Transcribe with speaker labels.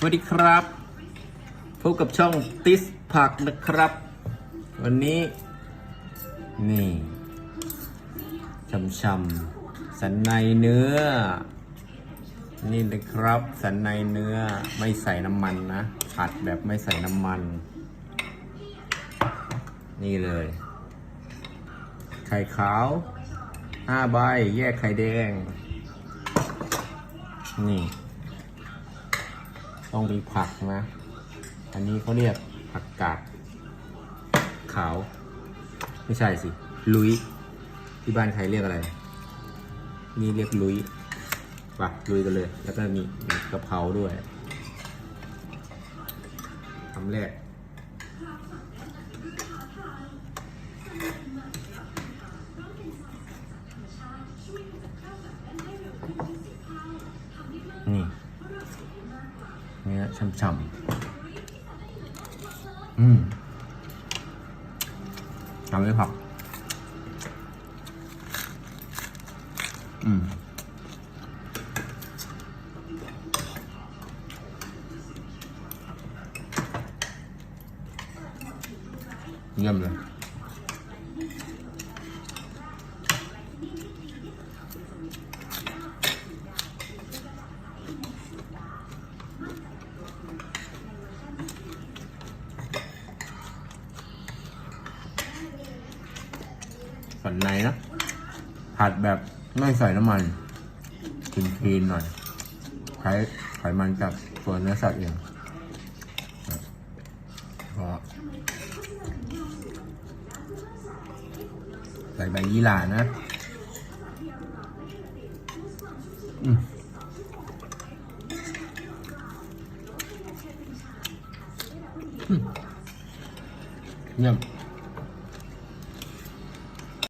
Speaker 1: สวัสดีครับพบกับช่องติสผักนะครับ วันนี้ นี่ช่ำๆสันในเนื้อ นี่นะครับ สันในเนื้อไม่ใส่น้ำมันนะผัดแบบไม่ใส่น้ำมัน นี่เลย ไข่ขาวห้าใบแยกไข่แดง นี่ ต้องมีผักนะ อันนี้เขาเรียกผักกาดขาว ไม่ใช่สิ ลุย ที่บ้านใครเรียกอะไร นี่เรียกลุยปะลุยกันเลย แล้วก็มีมีกะเพราด้วยคำแรก เนื้อช่ำๆ อืมทำด้วยผัก อืมเยี่ยมเลย สันในนะ ผัดแบบไม่ใส่น้ำมันคลีนๆหน่อยใช้ไขมันจากส่วนเนื้อสัตว์เองก็ใส่ใบยี่หร่านะเยี่ย